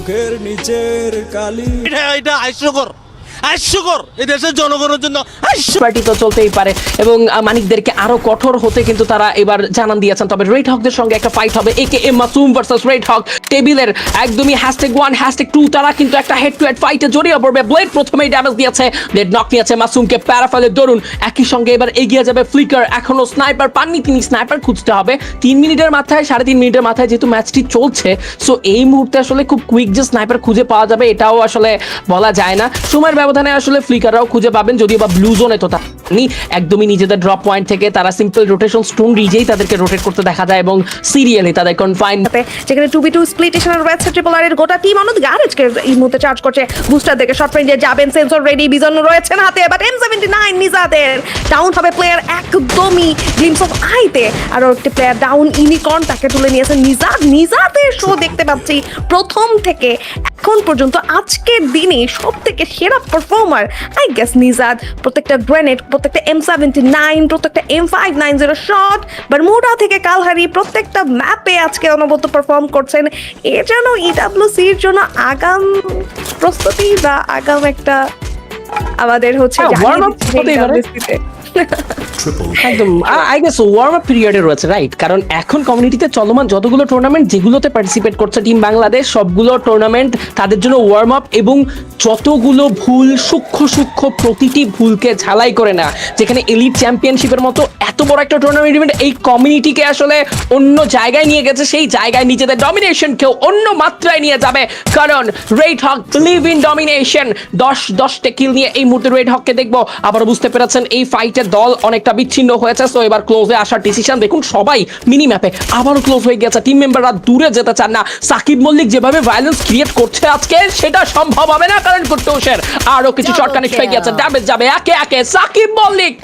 চোখের নিচের কালি। এটা এটা হাস্যকর হাস্যকর। এই দেশের জনগণের জন্য পার্টি তো চলতেই পারে এবং মানিকদেরকে আরও কঠোর হতে কিন্তু তারা এবার জানান দিয়েছেন। তবে রেড হকদের সঙ্গে একটা ফাইট হবে। একে মাসুম রেড হক টেবিলের একদমই হ্যাশট্যাগ ওয়ান হ্যাশট্যাগ টু তারা কিন্তু একটা হেড টু হেড ফাইটে জড়িয়ে পড়বে। ব্লেড প্রথমেই ড্যামেজ দিয়েছে। ব্লেড নক নিয়েছে মাসুমকে দরুন। একই সঙ্গে এবার এগিয়ে যাবে ফ্লিকার এখনও স্নাইপার পাননি। তিনি স্নাইপার খুঁজতে হবে। তিন মিনিটের মাথায়, সাড়ে তিন মিনিটের মাথায় যেহেতু ম্যাচটি চলছে সো এই মুহূর্তে আসলে খুব কুইক যে স্নাইপার খুঁজে পাওয়া যাবে, এটাও আসলে বলা যায় না। সময়ের ব্যবধানে আসলে ফ্লিকাররাও খুঁজে পাবেন যদি বা ব্লু জোনে তো। একদমই নিজেদের ড্রপ পয়েন্ট থেকে তারা সিম্পল রোটেশন স্টোন রিজেই তাদেরকে রোটেট করতে দেখা যায় এবং সিরিয়ালি তাদের কনফাইন যেখানে টু বি টু স্প্লিটেশন রয়েছে ট্রিপল আর এর গোটা টিম অন্যদিকে আরএচকে এই মুহূর্তে চার্জ করছে বুস্টার দেখে। শর্ট রেঞ্জে যাবেন সেন্সর রেডি বিজন রয়েছেন হাতে। বাট এম সেভেন্টি নাইন নিজাদের ডাউন হবে প্লেয়ার একদমই গ্লিমস অফ আইতে আরও একটি প্লেয়ার ডাউন ইউনিকর্ন তাকে তুলে নিয়েছেন নিজাদ। নিজাদের শো দেখতে পাচ্ছি প্রথম থেকে এখন পর্যন্ত আজকের দিনে সব থেকে সেরা পারফর্মার আই গেস নিজাদ। প্রত্যেকটা গ্রেনেড প্রত্যেকটা এম সেভেন্টি নাইন প্রত্যেকটা M five nine zero shot Bermuda থেকে কালহারি প্রত্যেকটা ম্যাপে আজকে অনবদ্য পারফর্ম করছেন। এ যেন ইডাব্লিউসির জন্য আগাম প্রস্তুতি বা আগাম একটা আমাদের হচ্ছে একদম। আই গেস ওয়ার্ম আপ পিরিয়ডে রয়েছে রাইট কারণ এখন কমিউনিটিতে চলমান যতগুলো টুর্নামেন্ট যেগুলোতে পার্টিসিপেট করছে টিম বাংলাদেশ, সবগুলো টুর্নামেন্ট তাদের জন্য ওয়ার্ম আপ এবং যতগুলো ভুল, সূক্ষ্ম সূক্ষ্ম প্রতিটি ভুলকে ঝালাই করে না। যেখানে এলিট চ্যাম্পিয়নশিপের মতো এত বড় একটা টুর্নামেন্ট এই কমিউনিটিকে আসলে অন্য জায়গায় নিয়ে গেছে, সেই জায়গায় নিজেদের ডমিনেশনকেও অন্য মাত্রায় নিয়ে যাবে। কারণ Red Hawk believe in domination দশ, দশটা কিল নিয়ে এই মুহূর্তে রেড হককে দেখব। আবার বুঝতে পেরেছেন, এই ফাইটের দল অনেকটা বিচ্ছিন্ন হয়েছে সো এবার ক্লোজে আসার ডিসিশন দেখুন সবাই মিনি ম্যাপে আবারও ক্লোজ হয়ে গেছে টিম মেম্বাররা দূরে যেতে চান না। সাকিব মল্লিক যেভাবে ভায়োলেন্স ক্রিয়েট করছে আজকে সেটা সম্ভব হবে না কারণ কুট্টুসের আরও কিছু শর্ট কানেক্ট হয়ে গেছে ড্যামেজ যাবে একে একে। সাকিব মল্লিক!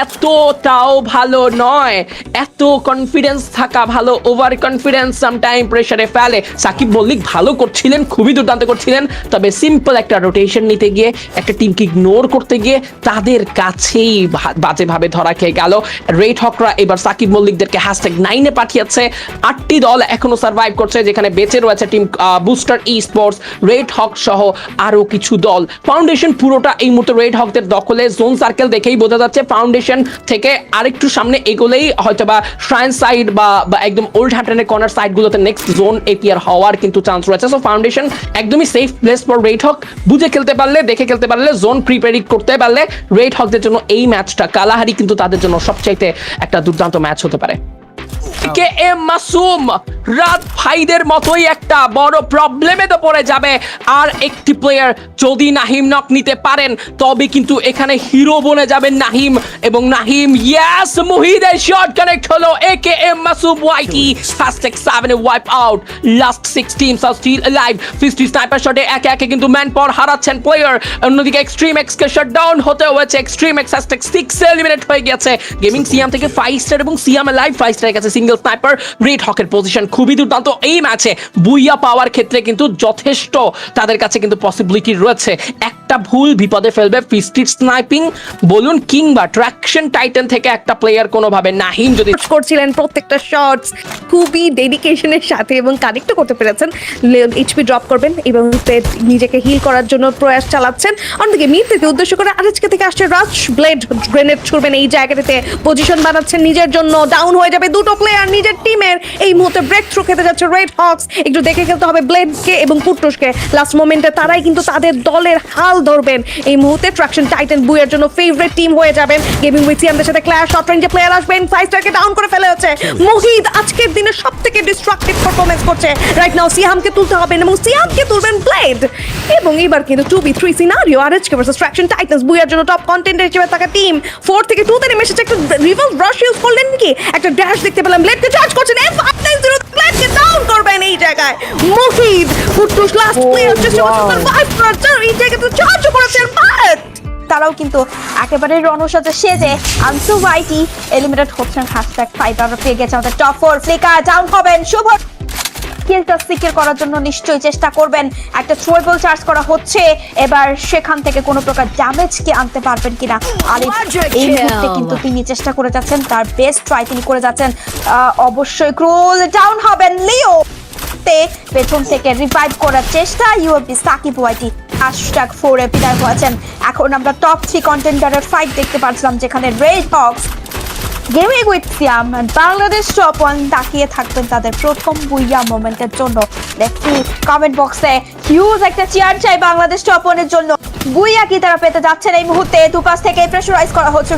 এতটাও ভালো নয়। এত কনফিডেন্স থাকা ভালো ওভার কনফিডেন্স সামটাইম প্রেসারে ফেলে। সাকিব মল্লিক ভালো করছিলেন, খুবই দুর্দান্ত করছিলেন, তবে সিম্পল একটা রোটেশন নিতে গিয়ে, একটা টিমকে ইগনোর করতে গিয়ে তাদের কাছেই বাজেভাবে ধরা খেয়ে গেল। রেড হকরা এবার সাকিব মল্লিকদেরকে হ্যাশট্যাগ নাইনে পাঠিয়েছে। আটটি দল এখনও সার্ভাইভ করছে, যেখানে বেঁচে রয়েছে team booster e sports Red Hawk সহ আরও কিছু দল। ফাউন্ডেশন পুরোটা এই মুহূর্তে রেড হকদের দখলে জোন সার্কেল দেখেই বোঝা যাচ্ছে ফাউন্ডেশন থেকে আরেকটু সামনে এগোলেই হয়তো বা শ্রাইন সাইড বা একদম ওল্ড হ্যাটনের কর্নার সাইডগুলোতে নেক্সট জোন এপিয়ার হওয়ার কিন্তু চান্স রয়েছে। সো ফাউন্ডেশন একদমই safe place for Red Hawk বুঝে খেলতে পারলে, দেখে খেলতে পারলে জোন প্রিপেয়ারি করতে পারলে রেড হকদের জন্য এই ম্যাচটা কালাহারি কিন্তু তাদের জন্য সবচাইতে একটা দুর্দান্ত ম্যাচ হতে পারে। কে এম মাসুম রাত ভাইদের মতোই একটা বড় প্রবলেমে তো পড়ে যাবে। আর একটি প্লেয়ার যদি নাহিম নক নিতে পারেন, তবে কিন্তু এখানে হিরো বনে যাবেন নাহিম। এবং নাহিম ইয়াস মুহিদের শট কানেক্ট হলো। A K M Masum YT ফাস্টেক seven wipe out last six teams R still live fifty sniper শটে একে একে কিন্তু ম্যান পাওয়ার হারাচ্ছেন প্লেয়ার অন্যদিকে এক্সট্রিম এক্স কে শাট ডাউন হতে হয়েছে। Extreme X hashtag six eliminate হয়ে গেছে গেমিং সিয়াম থেকে ফাইভ স্টার এবং সিয়াম লাইভ ফাইভ স্টার গেছে সিঙ্গেল স্নাইপার রিড হকের পজিশন খুবই দুর্দান্ত। এই ম্যাচে বুইয়া পাওয়ার ক্ষেত্রে কিন্তু যথেষ্ট তাদের কাছে কিন্তু পসিবিলিটি রয়েছে। একটা ভুল বিপদে ফেলবে ফিস্টিড স্নাইপিং, বলুন, কিংবা ট্র্যাকশন টাইটান থেকে একটা প্লেয়ার কোনোভাবে নাহিম যদি করছিলেন প্রত্যেকটা শটস খুবই ডেডিকেশনের সাথে এবং কানেক্ট করতে পেরেছেন। এইচপি ড্রপ করবেন এবং নিজেকে হিল করার জন্য প্রয়াস চালাচ্ছেন। অন্যদিকে মিড উদ্দেশ্য করে আজকে থেকে আসছে রাশ ব্লেড গ্রেনেড ছুড়বেন এই জায়গাটাতে। পজিশন বানাচ্ছেন নিজের জন্য ডাউন হয়ে যাবে দুটো প্লেয়ার নিজের টিমের এই মুহূর্তে ব্রেক থ্রু খেতে যাচ্ছে রেড হক্স একটু দেখে খেলতে হবে ব্লেডকে এবং কুট্টুসকে লাস্ট মোমেন্টে তারাই কিন্তু তাদের দলের হাল ধরবেন। এই মুহূর্তে ট্রাকশন টাইটান বুয়ের জন্য ফেভারিট টিম হয়ে যাবেন। গেমিং উইথ সিয়ামদের সাথে ক্ল্যাশ শর্ট রেঞ্জে প্লেয়ার আসবেন। ফাইভ স্টারকে ডাউন করে ফেলে হচ্ছে। মুহিদ আজকের দিনে সব থেকে ডিস্ট্রাকটিভ পারফরমেন্স করছে। রাইট নাও সিয়ামকে তুলতে হবে এবং সিয়ামকে তুলবেন ব্লেড এবং এবার কিন্তু টু বি থ্রি সিনারিও আর এইচকে ভার্সেস ট্রাকশন টাইটান্স বুয়ের জন্য টপ কন্টেন্টের হিসেবে থাকা টিম ফোর থেকে টু তে নেমে এসেছে একটা রিভার্স ব্রাশ ইউজ করলেন নাকি একটা ড্যাশ দেখতে পেলাম। ব্লেডকে চার্জ করছেন। এফ আপ নাইন জিরো ব্লেডকে ডাউন করবেন। এই জায়গায়। ফুটুস লাস্ট প্লেয়ার চেষ্টা করছে এই জায়গাতে করেছেন বাট তারাও কিন্তু একেবারে রণসাজে সেজে আনসু ওয়াইটি এলিমিনেট হচ্ছেন হ্যাশট্যাগ ফাইভ আমরা পেয়ে গেছে আমাদের টপ ফোর ফ্লিকার ডাউন হবেন শুভ। কিলটা সিকিউর করার জন্য নিশ্চয়ই চেষ্টা করবেন। একটা থ্রোয়েবল চার্জ করা হচ্ছে। এবার সেখান থেকে কোনো প্রকার ড্যামেজ কি আনতে পারবেন কিনা? আলিফ এই মুহূর্তে কিন্তু তিনি চেষ্টা করে যাচ্ছেন তার বেস্ট ট্রাই তিনি করে যাচ্ছেন। অবশ্যই ক্রুল ডাউন হবেন লিও। মুহূর্তে পেছন থেকে রিভাইভ করার চেষ্টা ইউএফবি সাকিব ওয়াইটি। হ্যাশট্যাগ ফোরে বিদায় হয়েছেন এখন আমরা টপ থ্রি কন্টেন্ডারের ফাইট দেখতে পাচ্ছিলাম, যেখানে red hawks gaming with Siam Bangladesh top one তাকিয়ে থাকবেন তাদের প্রথম বুইয়া মোমেন্টের জন্য। দেখি কমেন্ট বক্সে হিউজ একটা চেয়ার চাই বাংলাদেশ টপ ওয়ানের জন্য। বুইয়া কি তারা পেতে যাচ্ছেন এই মুহূর্তে? দুপাশ থেকে প্রেশারাইজ করা হচ্ছে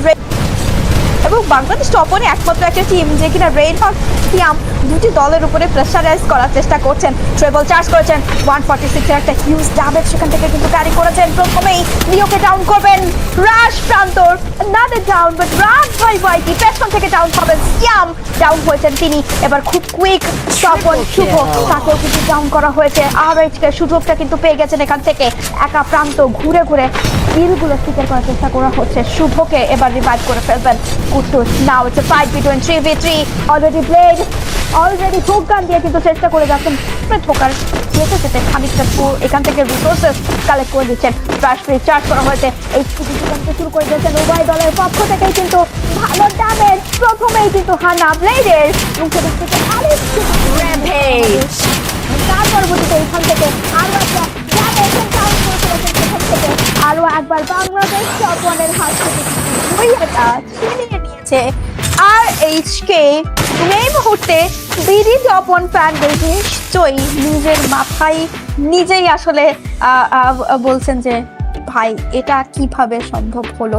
এবং বাংলাদেশ টপনে একমাত্র একটা টিম যে কিনা রেইন হক সিয়াম দুটি দলের উপরে প্রেসারাইজ করার চেষ্টা করছেন। ট্রেবল চার্জ করেছেন। ওয়ান ফর্টি সিক্সের একটা হিউজ ড্যামেজ সেখান থেকে কিন্তু ক্যারি করেছেন। প্রথমেই লিওকে ডাউন করবেন। রাশ প্রান্তর নাদের ডাউন বাট রাশ ভাই ভাইটি পেছন থেকে ডাউন হবেন সিয়াম ডাউন হয়েছেন তিনি। এবার খুব কুইক টপন শুভ তাকেও কিন্তু ডাউন করা হয়েছে। আর এইচকে সুযোগটা কিন্তু পেয়ে গেছেন এখান থেকে। একা প্রান্ত ঘুরে ঘুরে কিলগুলো স্টিকার করার চেষ্টা করা হচ্ছে। শুভকে এবার রিভাইভ করে ফেলবেন। Kutus now it's a fight between three V three already blade already gun দিয়ে কিন্তু চেষ্টা করে যাচ্ছেন। ঠোকার যেতে যেতে খানিকটা এখান থেকে রিসোর্সেস কালেক্ট করে দিচ্ছেন। ফ্লাশ চার্জ করা হয়েছে। এই কিন্তু শুরু করে দিয়েছেন উভয় দলের পক্ষ থেকেই কিন্তু ভালো ড্যামেজ প্রথমেই কিন্তু হানা ব্লেডের মুখে দেখতে পরবর্তীতে এখান থেকে আরও একটা আরও একবার বাংলাদেশ টপ ওয়ানের হাত থেকে নিয়েছে আর এইচকে এই মুহূর্তে বিডি ওয়ান ফ্যান নিশ্চয়ই নিজের মাথায় নিজেই আসলে বলছেন যে, ভাই, এটা কীভাবে সম্ভব হলো?